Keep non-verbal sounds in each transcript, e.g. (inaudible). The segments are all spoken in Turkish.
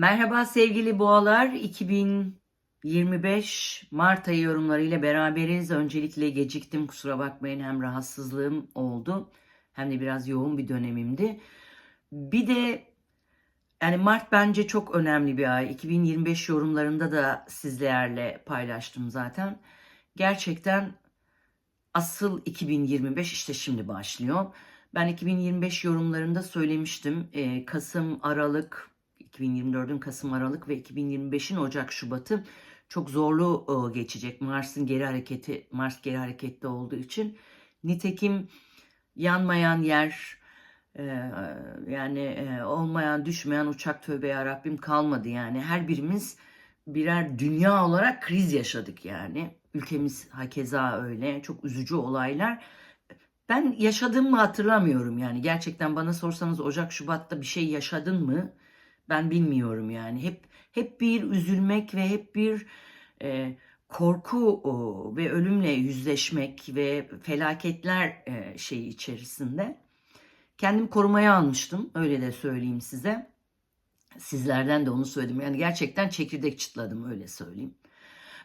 Merhaba sevgili boğalar. 2025 Mart ayı yorumlarıyla beraberiz. Öncelikle geciktim kusura bakmayın hem rahatsızlığım oldu hem de biraz yoğun bir dönemimdi. Bir de yani Mart bence çok önemli bir ay. 2025 yorumlarında da sizlerle paylaştım zaten. Gerçekten asıl 2025 işte şimdi başlıyor. Ben 2025 yorumlarında söylemiştim. Ee, Kasım, Aralık, 2024'ün Kasım, Aralık ve 2025'in Ocak, Şubat'ı çok zorlu e, geçecek. Mars'ın geri hareketi, Mars geri hareketli olduğu için. Nitekim yanmayan yer, e, yani e, olmayan, düşmeyen uçak tövbe ya Rabbim kalmadı yani. Her birimiz birer dünya olarak kriz yaşadık yani. Ülkemiz hakeza öyle. Çok üzücü olaylar. Ben yaşadığımı hatırlamıyorum yani. Gerçekten bana sorsanız Ocak Şubat'ta bir şey yaşadın mı? Ben bilmiyorum yani. Hep hep bir üzülmek ve hep bir e, korku o, ve ölümle yüzleşmek ve felaketler e, şeyi içerisinde. Kendimi korumaya almıştım. Öyle de söyleyeyim size. Sizlerden de onu söyledim. Yani gerçekten çekirdek çıtladım öyle söyleyeyim.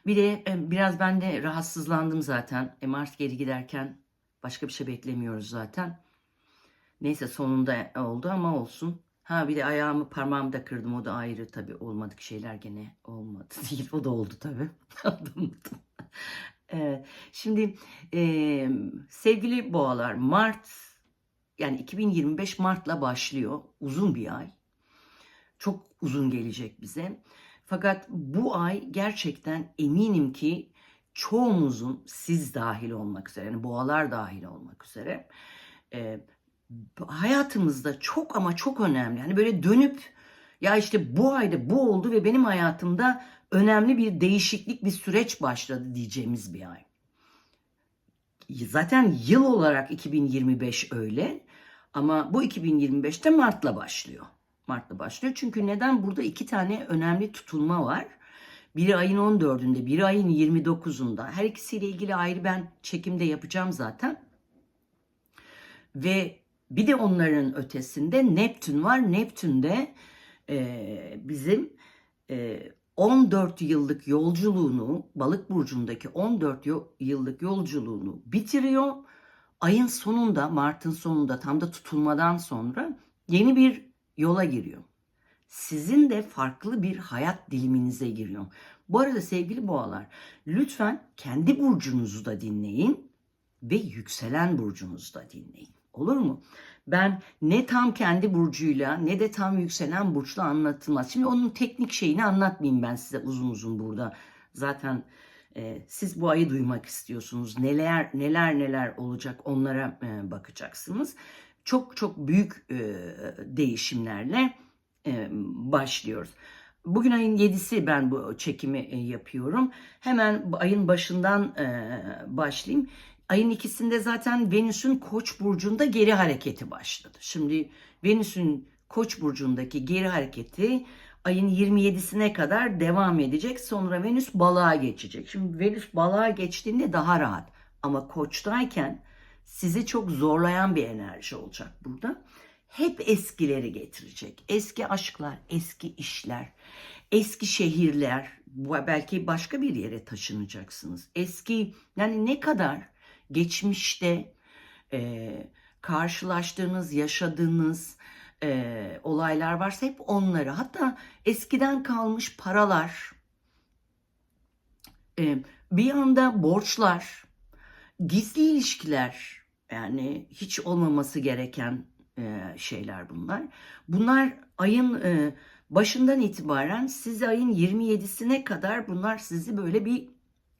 Bir de e, biraz ben de rahatsızlandım zaten. E, Mars geri giderken başka bir şey beklemiyoruz zaten. Neyse sonunda oldu ama olsun. Ha bir de ayağımı parmağımı da kırdım. O da ayrı tabii olmadık şeyler gene olmadı (laughs) değil. O da oldu tabii. (laughs) Evet, Şimdi e, sevgili boğalar Mart yani 2025 Mart'la başlıyor. Uzun bir ay. Çok uzun gelecek bize. Fakat bu ay gerçekten eminim ki çoğumuzun siz dahil olmak üzere yani boğalar dahil olmak üzere e, hayatımızda çok ama çok önemli. Hani böyle dönüp ya işte bu ayda bu oldu ve benim hayatımda önemli bir değişiklik, bir süreç başladı diyeceğimiz bir ay. Zaten yıl olarak 2025 öyle ama bu 2025'te Mart'la başlıyor. Mart'la başlıyor. Çünkü neden? Burada iki tane önemli tutulma var. Biri ayın 14'ünde, biri ayın 29'unda. Her ikisiyle ilgili ayrı ben çekimde yapacağım zaten. Ve bir de onların ötesinde Neptün var. Neptün de e, bizim e, 14 yıllık yolculuğunu, balık burcundaki 14 yıllık yolculuğunu bitiriyor. Ayın sonunda, Mart'ın sonunda tam da tutulmadan sonra yeni bir yola giriyor. Sizin de farklı bir hayat diliminize giriyor. Bu arada sevgili boğalar, lütfen kendi burcunuzu da dinleyin ve yükselen burcunuzu da dinleyin. Olur mu? Ben ne tam kendi burcuyla ne de tam yükselen burçla anlatılmaz. Şimdi onun teknik şeyini anlatmayayım ben size uzun uzun burada. Zaten e, siz bu ayı duymak istiyorsunuz. Neler neler neler olacak onlara e, bakacaksınız. Çok çok büyük e, değişimlerle e, başlıyoruz. Bugün ayın 7'si ben bu çekimi e, yapıyorum. Hemen ayın başından e, başlayayım. Ayın ikisinde zaten Venüs'ün Koç burcunda geri hareketi başladı. Şimdi Venüs'ün Koç burcundaki geri hareketi ayın 27'sine kadar devam edecek. Sonra Venüs balığa geçecek. Şimdi Venüs balığa geçtiğinde daha rahat. Ama Koç'tayken sizi çok zorlayan bir enerji olacak burada. Hep eskileri getirecek. Eski aşklar, eski işler, eski şehirler. Belki başka bir yere taşınacaksınız. Eski yani ne kadar geçmişte e, karşılaştığınız, yaşadığınız e, olaylar varsa hep onları. Hatta eskiden kalmış paralar, e, bir anda borçlar, gizli ilişkiler yani hiç olmaması gereken e, şeyler bunlar. Bunlar ayın e, başından itibaren sizi ayın 27'sine kadar bunlar sizi böyle bir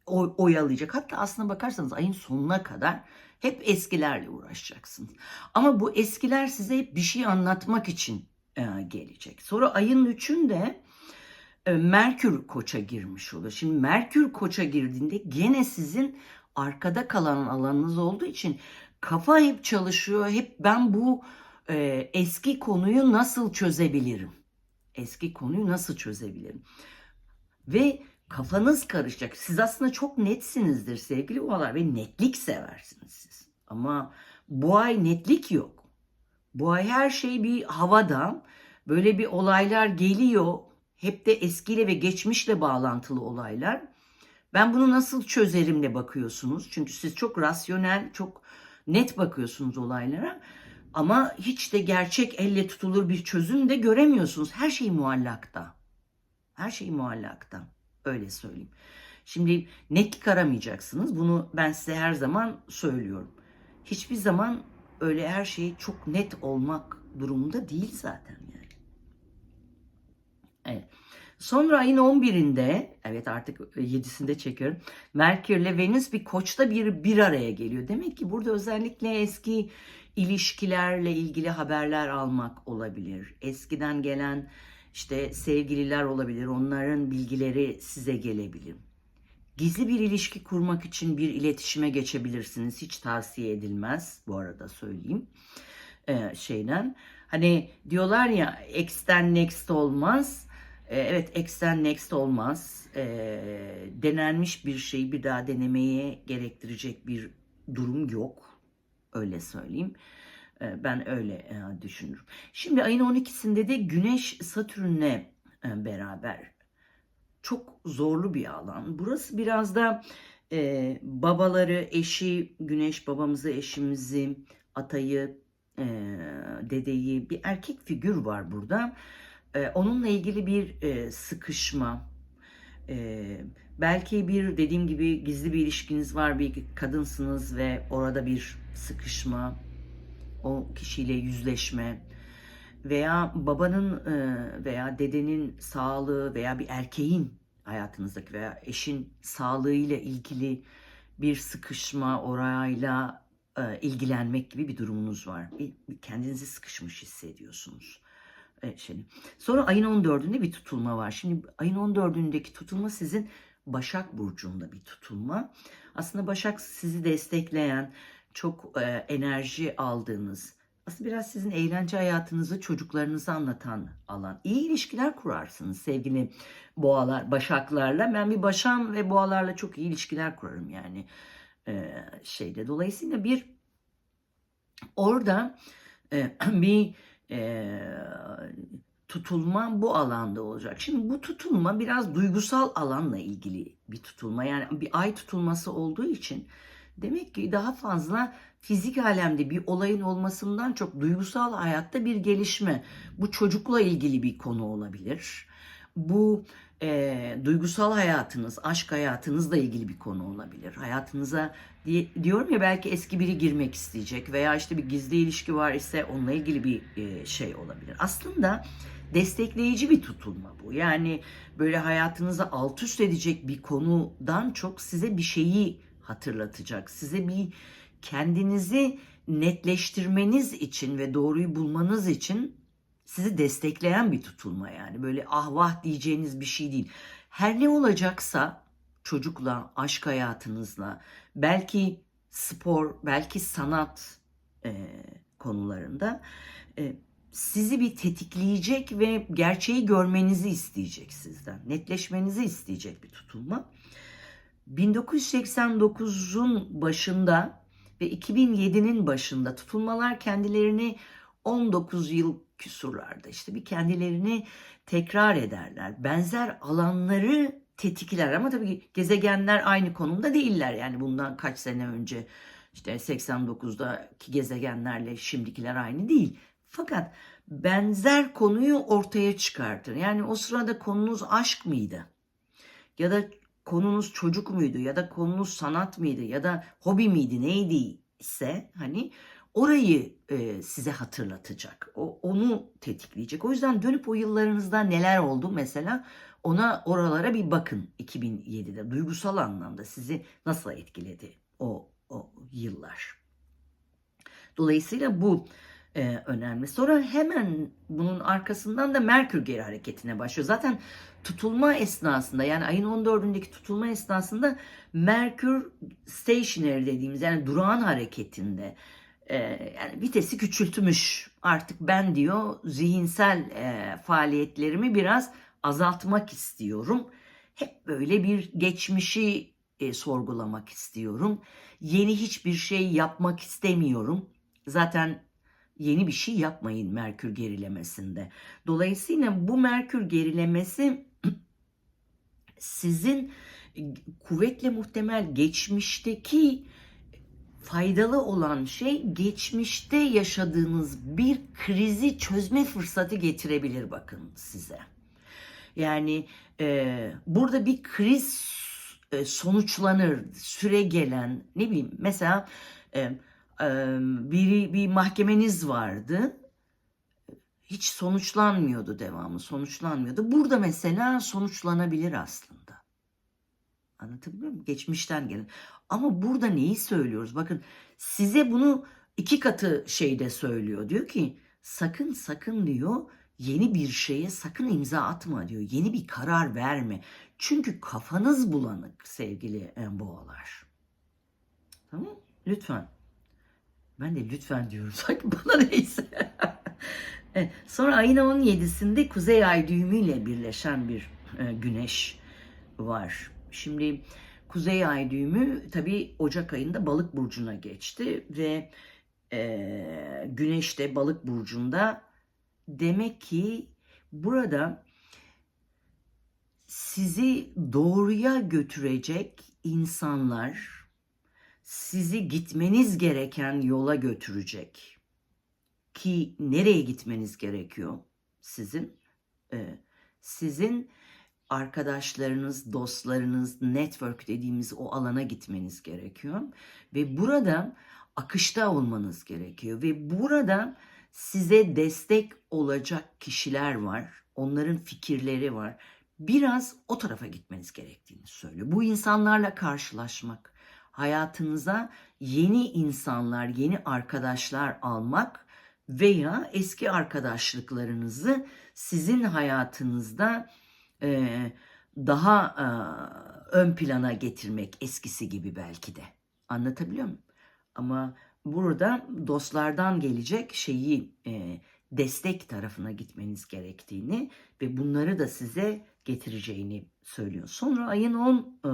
oyalayacak. Hatta aslına bakarsanız ayın sonuna kadar hep eskilerle uğraşacaksınız. Ama bu eskiler size hep bir şey anlatmak için e, gelecek. Sonra ayın 3'ünde e, Merkür koça girmiş olur. Şimdi Merkür koça girdiğinde gene sizin arkada kalan alanınız olduğu için kafa hep çalışıyor. Hep ben bu e, eski konuyu nasıl çözebilirim? Eski konuyu nasıl çözebilirim? Ve kafanız karışacak. Siz aslında çok netsinizdir sevgili oğlar ve netlik seversiniz siz. Ama bu ay netlik yok. Bu ay her şey bir havada. Böyle bir olaylar geliyor. hep de eskiyle ve geçmişle bağlantılı olaylar. Ben bunu nasıl çözerimle bakıyorsunuz. Çünkü siz çok rasyonel, çok net bakıyorsunuz olaylara. Ama hiç de gerçek elle tutulur bir çözüm de göremiyorsunuz. Her şey muallakta. Her şey muallakta. Öyle söyleyeyim. Şimdi netlik aramayacaksınız. Bunu ben size her zaman söylüyorum. Hiçbir zaman öyle her şey çok net olmak durumunda değil zaten yani. Evet. Sonra ayın 11'inde, evet artık 7'sinde çekiyorum. Merkür ile Venüs bir koçta bir bir araya geliyor. Demek ki burada özellikle eski ilişkilerle ilgili haberler almak olabilir. Eskiden gelen işte sevgililer olabilir. Onların bilgileri size gelebilir. Gizli bir ilişki kurmak için bir iletişime geçebilirsiniz. Hiç tavsiye edilmez bu arada söyleyeyim. Ee, şeyden. Hani diyorlar ya X'ten next olmaz. Ee, evet X'ten next olmaz. Ee, denenmiş bir şeyi bir daha denemeye gerektirecek bir durum yok. Öyle söyleyeyim. Ee, ben öyle e, düşünürüm. Şimdi ayın 12'sinde de Güneş Satürn'le e, beraber çok zorlu bir alan. Burası biraz da e, babaları, eşi, güneş babamızı, eşimizi, atayı, e, dedeyi bir erkek figür var burada. E, onunla ilgili bir e, sıkışma, e, belki bir dediğim gibi gizli bir ilişkiniz var, bir kadınsınız ve orada bir sıkışma, o kişiyle yüzleşme veya babanın e, veya dedenin sağlığı veya bir erkeğin hayatınızdaki veya eşin sağlığıyla ilgili bir sıkışma orayla e, ilgilenmek gibi bir durumunuz var. Kendinizi sıkışmış hissediyorsunuz. Evet, şimdi. Sonra ayın 14'ünde bir tutulma var. Şimdi ayın 14'ündeki tutulma sizin Başak Burcu'nda bir tutulma. Aslında Başak sizi destekleyen, çok e, enerji aldığınız, aslında biraz sizin eğlence hayatınızı çocuklarınıza anlatan alan. İyi ilişkiler kurarsınız sevgili boğalar, başaklarla. Ben bir başam ve boğalarla çok iyi ilişkiler kurarım yani e, şeyde. Dolayısıyla bir orada e, (clears throat) bir e, tutulma bu alanda olacak. Şimdi bu tutulma biraz duygusal alanla ilgili bir tutulma. Yani bir ay tutulması olduğu için demek ki daha fazla fizik alemde bir olayın olmasından çok duygusal hayatta bir gelişme. Bu çocukla ilgili bir konu olabilir. Bu e, duygusal hayatınız, aşk hayatınızla ilgili bir konu olabilir. Hayatınıza diye, diyorum ya belki eski biri girmek isteyecek veya işte bir gizli ilişki var ise onunla ilgili bir e, şey olabilir. Aslında destekleyici bir tutulma bu. Yani böyle hayatınızı alt üst edecek bir konudan çok size bir şeyi hatırlatacak. Size bir kendinizi netleştirmeniz için ve doğruyu bulmanız için sizi destekleyen bir tutulma yani. Böyle ah vah diyeceğiniz bir şey değil. Her ne olacaksa çocukla, aşk hayatınızla, belki spor, belki sanat e, konularında e, sizi bir tetikleyecek ve gerçeği görmenizi isteyecek sizden. Netleşmenizi isteyecek bir tutulma. 1989'un başında ve 2007'nin başında tutulmalar kendilerini 19 yıl küsurlarda işte bir kendilerini tekrar ederler. Benzer alanları tetikler ama tabii gezegenler aynı konumda değiller. Yani bundan kaç sene önce işte 89'daki gezegenlerle şimdikiler aynı değil. Fakat benzer konuyu ortaya çıkartır. Yani o sırada konunuz aşk mıydı? Ya da konunuz çocuk muydu? Ya da konunuz sanat mıydı? Ya da hobi miydi? Neydi ise hani orayı e, size hatırlatacak. O, onu tetikleyecek. O yüzden dönüp o yıllarınızda neler oldu mesela ona oralara bir bakın 2007'de duygusal anlamda sizi nasıl etkiledi o, o yıllar. Dolayısıyla bu e, önemli. Sonra hemen bunun arkasından da Merkür geri hareketine başlıyor. Zaten tutulma esnasında yani ayın 14'ündeki tutulma esnasında Merkür stationary dediğimiz yani durağan hareketinde e, yani vitesi küçültmüş. Artık ben diyor zihinsel e, faaliyetlerimi biraz azaltmak istiyorum. Hep böyle bir geçmişi e, sorgulamak istiyorum. Yeni hiçbir şey yapmak istemiyorum. Zaten yeni bir şey yapmayın Merkür gerilemesinde. Dolayısıyla bu Merkür gerilemesi sizin kuvvetle muhtemel geçmişteki faydalı olan şey geçmişte yaşadığınız bir krizi çözme fırsatı getirebilir bakın size. Yani e, burada bir kriz e, sonuçlanır, süre gelen ne bileyim mesela e, e, bir, bir mahkemeniz vardı hiç sonuçlanmıyordu devamı sonuçlanmıyordu. Burada mesela sonuçlanabilir aslında. Anlatabiliyor muyum? Geçmişten gelen. Ama burada neyi söylüyoruz? Bakın size bunu iki katı şeyde söylüyor. Diyor ki sakın sakın diyor yeni bir şeye sakın imza atma diyor. Yeni bir karar verme. Çünkü kafanız bulanık sevgili boğalar. Tamam Lütfen. Ben de lütfen diyorum. (laughs) Sanki bana neyse. (laughs) Sonra ayın 17'sinde Kuzey Ay düğümüyle birleşen bir e, güneş var. Şimdi Kuzey Ay düğümü tabii Ocak ayında Balık burcuna geçti ve e, Güneş de Balık burcunda. Demek ki burada sizi doğruya götürecek insanlar sizi gitmeniz gereken yola götürecek ki nereye gitmeniz gerekiyor sizin? Ee, sizin arkadaşlarınız, dostlarınız, network dediğimiz o alana gitmeniz gerekiyor. Ve burada akışta olmanız gerekiyor. Ve burada size destek olacak kişiler var. Onların fikirleri var. Biraz o tarafa gitmeniz gerektiğini söylüyor. Bu insanlarla karşılaşmak, hayatınıza yeni insanlar, yeni arkadaşlar almak veya eski arkadaşlıklarınızı sizin hayatınızda e, daha e, ön plana getirmek eskisi gibi belki de. Anlatabiliyor muyum? Ama burada dostlardan gelecek şeyi e, destek tarafına gitmeniz gerektiğini ve bunları da size getireceğini söylüyor. Sonra ayın 10 e,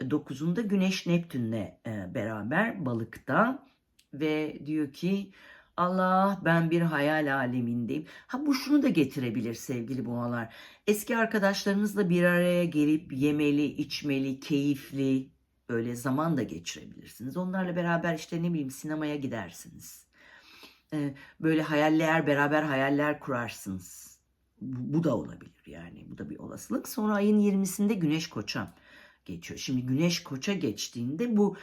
9'unda Güneş Neptün'le e, beraber balıkta ve diyor ki Allah ben bir hayal alemindeyim. Ha bu şunu da getirebilir sevgili boğalar. Eski arkadaşlarınızla bir araya gelip yemeli, içmeli, keyifli öyle zaman da geçirebilirsiniz. Onlarla beraber işte ne bileyim sinemaya gidersiniz. Ee, böyle hayaller beraber hayaller kurarsınız. Bu, bu da olabilir yani. Bu da bir olasılık. Sonra ayın 20'sinde Güneş Koç'a geçiyor. Şimdi Güneş Koç'a geçtiğinde bu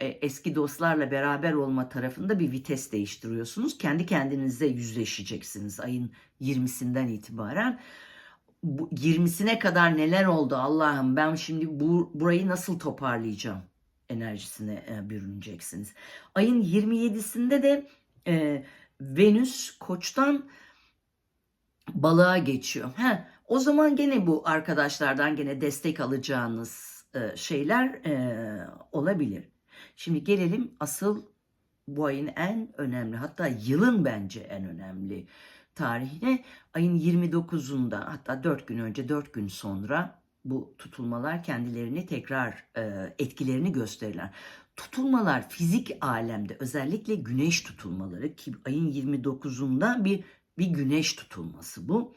e, eski dostlarla beraber olma tarafında bir vites değiştiriyorsunuz. Kendi kendinize yüzleşeceksiniz ayın 20'sinden itibaren. Bu 20'sine kadar neler oldu Allah'ım ben şimdi bu burayı nasıl toparlayacağım enerjisine e, bürüneceksiniz. Ayın 27'sinde de e, Venüs Koç'tan balığa geçiyor. He, o zaman gene bu arkadaşlardan gene destek alacağınız e, şeyler e, olabilir. Şimdi gelelim asıl bu ayın en önemli hatta yılın bence en önemli tarihine ayın 29'unda hatta 4 gün önce 4 gün sonra bu tutulmalar kendilerini tekrar e, etkilerini gösterirler. Tutulmalar fizik alemde özellikle güneş tutulmaları ki ayın 29'unda bir bir güneş tutulması bu.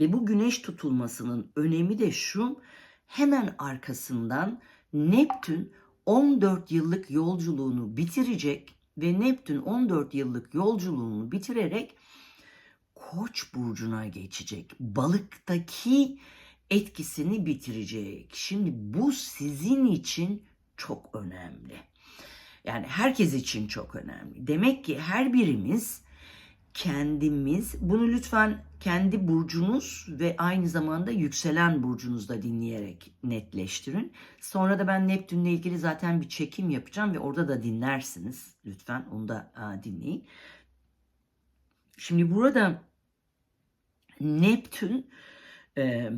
Ve bu güneş tutulmasının önemi de şu hemen arkasından Neptün 14 yıllık yolculuğunu bitirecek ve Neptün 14 yıllık yolculuğunu bitirerek Koç burcuna geçecek. Balıktaki etkisini bitirecek. Şimdi bu sizin için çok önemli. Yani herkes için çok önemli. Demek ki her birimiz kendimiz bunu lütfen kendi burcunuz ve aynı zamanda yükselen burcunuzda dinleyerek netleştirin. Sonra da ben Neptün'le ilgili zaten bir çekim yapacağım ve orada da dinlersiniz. Lütfen onu da a, dinleyin. Şimdi burada Neptün e,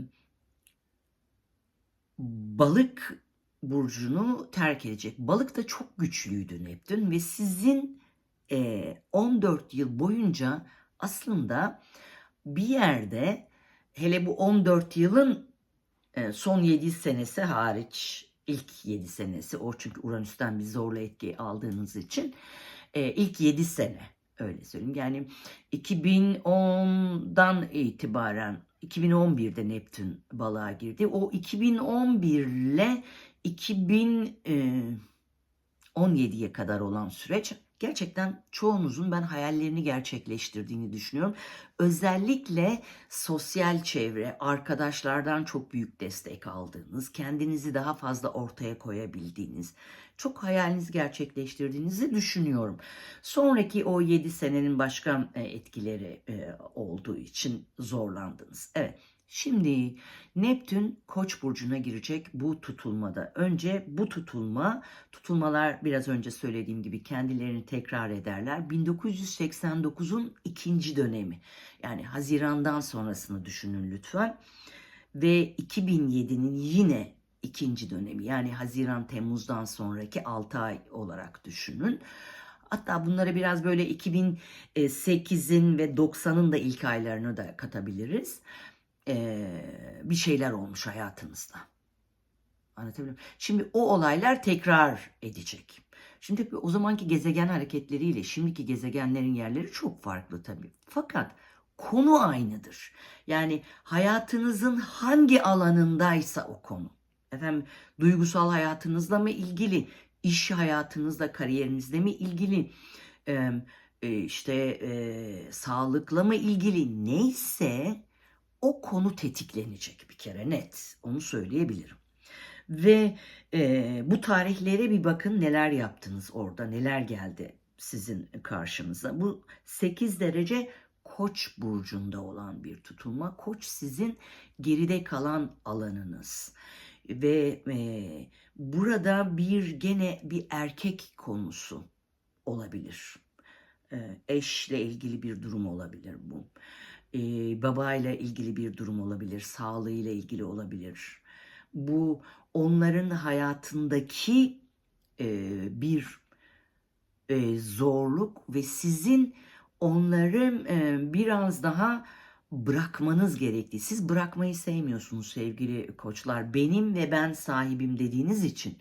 balık burcunu terk edecek. Balık da çok güçlüydü Neptün ve sizin e, 14 yıl boyunca aslında bir yerde hele bu 14 yılın son 7 senesi hariç ilk 7 senesi o çünkü Uranüs'ten bir zorla etki aldığınız için ilk 7 sene Öyle söyleyeyim. Yani 2010'dan itibaren 2011'de Neptün balığa girdi. O 2011 ile 2017'ye kadar olan süreç gerçekten çoğunuzun ben hayallerini gerçekleştirdiğini düşünüyorum. Özellikle sosyal çevre, arkadaşlardan çok büyük destek aldığınız, kendinizi daha fazla ortaya koyabildiğiniz, çok hayalinizi gerçekleştirdiğinizi düşünüyorum. Sonraki o 7 senenin başka e, etkileri e, olduğu için zorlandınız. Evet. Şimdi Neptün Koç burcuna girecek bu tutulmada. Önce bu tutulma, tutulmalar biraz önce söylediğim gibi kendilerini tekrar ederler. 1989'un ikinci dönemi. Yani Haziran'dan sonrasını düşünün lütfen. Ve 2007'nin yine ikinci dönemi. Yani Haziran Temmuz'dan sonraki 6 ay olarak düşünün. Hatta bunlara biraz böyle 2008'in ve 90'ın da ilk aylarını da katabiliriz. Ee, bir şeyler olmuş hayatınızda. Anlatabiliyor muyum? Şimdi o olaylar tekrar edecek. Şimdi o zamanki gezegen hareketleriyle şimdiki gezegenlerin yerleri çok farklı tabii. Fakat konu aynıdır. Yani hayatınızın hangi alanındaysa o konu. Efendim duygusal hayatınızla mı ilgili, iş hayatınızla, kariyerinizle mi ilgili, e, e, işte e, sağlıkla mı ilgili neyse o konu tetiklenecek bir kere net. Onu söyleyebilirim. Ve e, bu tarihlere bir bakın neler yaptınız orada, neler geldi sizin karşınıza. Bu 8 derece Koç burcunda olan bir tutulma. Koç sizin geride kalan alanınız. Ve e, burada bir gene bir erkek konusu olabilir. E, eşle ilgili bir durum olabilir bu e, babayla ilgili bir durum olabilir, sağlığıyla ilgili olabilir. Bu onların hayatındaki e, bir e, zorluk ve sizin onları e, biraz daha bırakmanız gerektiği. Siz bırakmayı sevmiyorsunuz sevgili koçlar. Benim ve ben sahibim dediğiniz için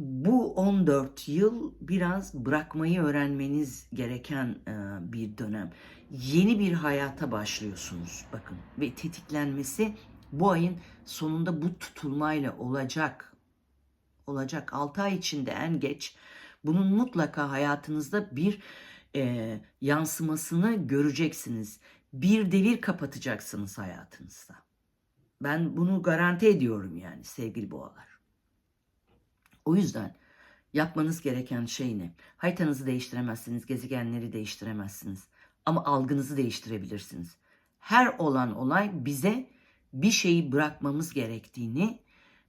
bu 14 yıl biraz bırakmayı öğrenmeniz gereken e, bir dönem. Yeni bir hayata başlıyorsunuz bakın ve tetiklenmesi bu ayın sonunda bu tutulmayla olacak. Olacak 6 ay içinde en geç bunun mutlaka hayatınızda bir e, yansımasını göreceksiniz. Bir devir kapatacaksınız hayatınızda. Ben bunu garanti ediyorum yani sevgili boğalar. O yüzden yapmanız gereken şey ne? Haritanızı değiştiremezsiniz, gezegenleri değiştiremezsiniz. Ama algınızı değiştirebilirsiniz. Her olan olay bize bir şeyi bırakmamız gerektiğini,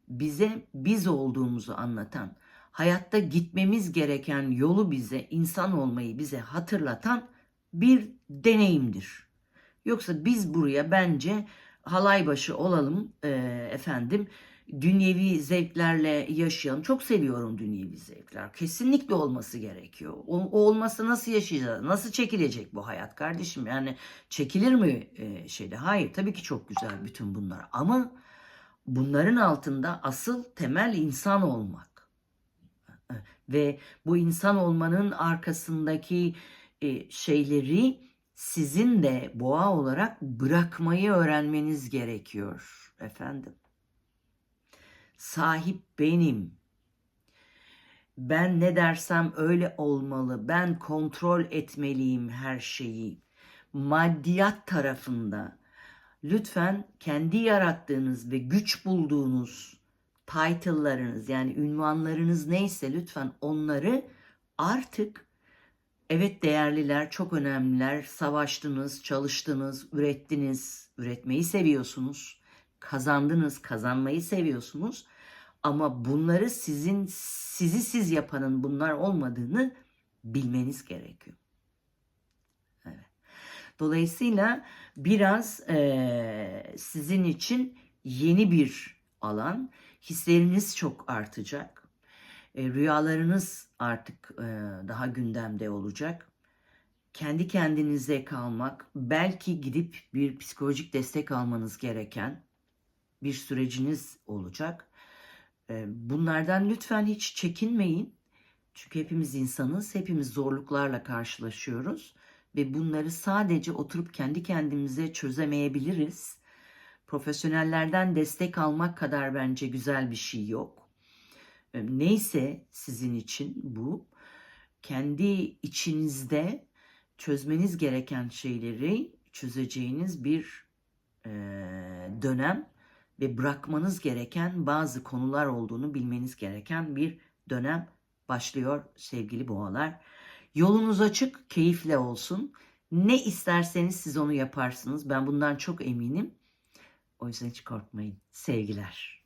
bize biz olduğumuzu anlatan, hayatta gitmemiz gereken yolu bize, insan olmayı bize hatırlatan bir deneyimdir. Yoksa biz buraya bence halay başı olalım e, efendim dünyevi zevklerle yaşayalım. Çok seviyorum dünyevi zevkler. Kesinlikle olması gerekiyor. O, o olmasa nasıl yaşayacağız? Nasıl çekilecek bu hayat kardeşim? Yani çekilir mi e, şeyde? Hayır tabii ki çok güzel bütün bunlar. Ama bunların altında asıl temel insan olmak. Ve bu insan olmanın arkasındaki e, şeyleri sizin de boğa olarak bırakmayı öğrenmeniz gerekiyor efendim. Sahip benim. Ben ne dersem öyle olmalı. Ben kontrol etmeliyim her şeyi. Maddiyat tarafında lütfen kendi yarattığınız ve güç bulduğunuz title'larınız yani ünvanlarınız neyse lütfen onları artık evet değerliler, çok önemliler. Savaştınız, çalıştınız, ürettiniz, üretmeyi seviyorsunuz. Kazandınız, kazanmayı seviyorsunuz. Ama bunları sizin sizi siz yapanın bunlar olmadığını bilmeniz gerekiyor. Evet. Dolayısıyla biraz e, sizin için yeni bir alan. Hisleriniz çok artacak. E, rüyalarınız artık e, daha gündemde olacak. Kendi kendinize kalmak, belki gidip bir psikolojik destek almanız gereken bir süreciniz olacak. Bunlardan lütfen hiç çekinmeyin. Çünkü hepimiz insanız, hepimiz zorluklarla karşılaşıyoruz. ve bunları sadece oturup kendi kendimize çözemeyebiliriz. Profesyonellerden destek almak kadar bence güzel bir şey yok. E, Neyse sizin için bu kendi içinizde çözmeniz gereken şeyleri çözeceğiniz bir e, dönem ve bırakmanız gereken bazı konular olduğunu bilmeniz gereken bir dönem başlıyor sevgili boğalar. Yolunuz açık, keyifle olsun. Ne isterseniz siz onu yaparsınız. Ben bundan çok eminim. O yüzden hiç korkmayın. Sevgiler.